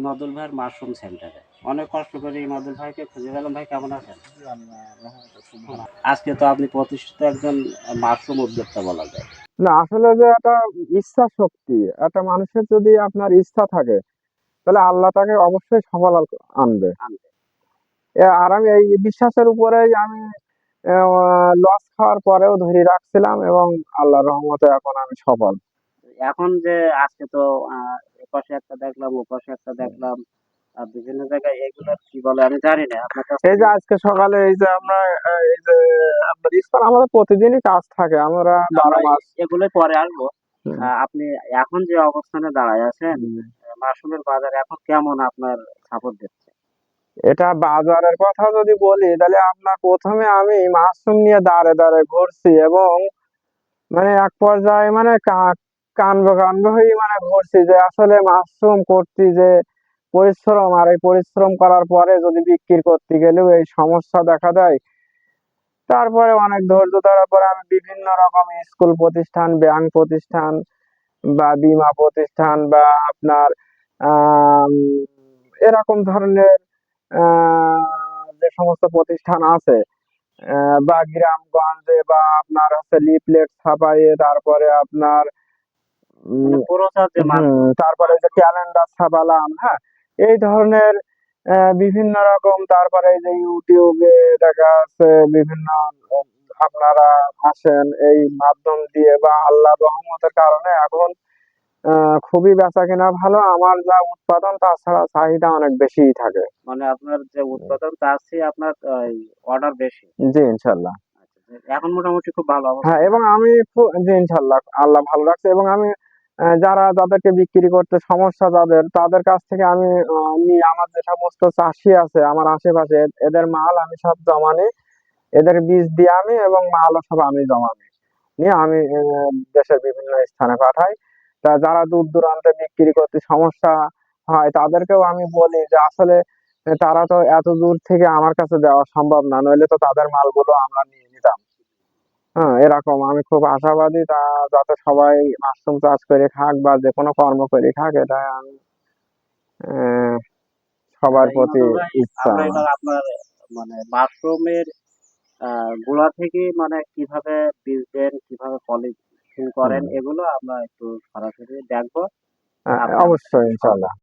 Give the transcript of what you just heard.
ইমাদুল ভাইয়ের মাশরুম সেন্টারে। অনেক কষ্ট করে ইমাদুল ভাইকে খুঁজে পেলাম। ভাই কেমন আছেন? আজকে তো আপনি প্রতিষ্ঠিত একজন মাশরুম উদ্যোক্তা বলা যায়। না আসলে যে একটা ইচ্ছা শক্তি একটা মানুষের যদি আপনার ইচ্ছা থাকে তাহলে আল্লাহ তাকে অবশ্যই সফল আনবে। আনবে। আর আমি এই বিশ্বাসের উপরেই আমি লস খাওয়ার পরেও ধরে রাখছিলাম এবং আল্লাহর রহমতে এখন আমি সফল। এখন যে আজকে তো এপাশে একটা দেখলাম ওপাশে একটা দেখলাম আর বিভিন্ন জায়গায় এগুলো কি বলে আমি জানি না। আপনার কাছে এই যে আজকে সকালে এই যে আমরা এই যে আপনার ইফতার আমাদের প্রতিদিনই কাজ থাকে আমরা বারো মাস। এগুলোই পরে আসব। আপনি এখন যে অবস্থানে দাঁড়ায় আছেন মাশরুমের বাজার এখন কেমন আপনার সাপোর্ট দিচ্ছে? এটা বাজারের কথা যদি বলি তাহলে আপনার প্রথমে আমি মাশরুম নিয়ে দাঁড়ে দাঁড়ে ঘুরছি এবং মানে এক পর্যায়ে মানে কানবো কানবো হয়ে মানে ঘুরছি যে আসলে মাশরুম করতে যে পরিশ্রম আর এই পরিশ্রম করার পরে যদি বিক্রি করতে গেলেও এই সমস্যা দেখা দেয়। তারপরে অনেক ধৈর্য ধরার পরে আমি বিভিন্ন রকম স্কুল প্রতিষ্ঠান, ব্যাংক প্রতিষ্ঠান বা বিমা প্রতিষ্ঠান বা আপনার এরকম ধরনের যে সমস্ত প্রতিষ্ঠান আছে বা গ্রামগঞ্জে বা আপনার হচ্ছে লিফলেট ছাপাইয়ে, তারপরে আপনার তারপরে যে ক্যালেন্ডার ছাপালাম হ্যাঁ? এই ধরনের বিভিন্ন রকম তারপরে যে ইউটিউবে দেখা আছে বিভিন্ন আপনারা আসেন এই মাধ্যম দিয়ে বা আল্লাহ রহমতের কারণে এখন খুবই বেচা কেনা ভালো। আমার যা উৎপাদন তাছাড়া চাহিদা অনেক বেশিই থাকে। মানে আপনার যে উৎপাদন তার চেয়ে আপনার অর্ডার বেশি। জি ইনশাল্লাহ আচ্ছা, এখন মোটামুটি খুব ভালো হ্যাঁ এবং আমি জি ইনশাল্লাহ আল্লাহ ভালো রাখছে। এবং আমি যারা যাদেরকে বিক্রি করতে সমস্যা যাদের, তাদের কাছ থেকে আমি নিই আমার যে সমস্ত চাষি আছে, আমার আশেপাশে, এদের মাল আমি সব জমা নিই। এদের বীজ দিয়ে আমি এবং মালও সব আমি জমা নিই। নিয়ে আমি দেশের বিভিন্ন স্থানে পাঠাই। তা যারা দূর দূরান্তে বিক্রি করতে সমস্যা হয়, তাদেরকেও আমি বলি যে আসলে তারা তো এত দূর থেকে আমার কাছে দেওয়া সম্ভব না, নইলে তো তাদের মালগুলো আমরা নিয়ে নিতাম। হ্যাঁ এরকম আমি খুব আশাবাদী তা যাতে সবাই মাশরুম চাষ করে খাক বা যে কোনো কর্ম করে খাক এটা আমি আহ, সবার প্রতি ইচ্ছা আমরা আমার। আপনার মানে মাশরুমের আহ, গোড়া থেকে মানে কীভাবে বীজ দেন কীভাবে পলিথিন করেন হুম। এগুলো আমরা একটু সরাসরি দেখব হ্যাঁ, আপনার- অবশ্যই ইনশাল্লাহ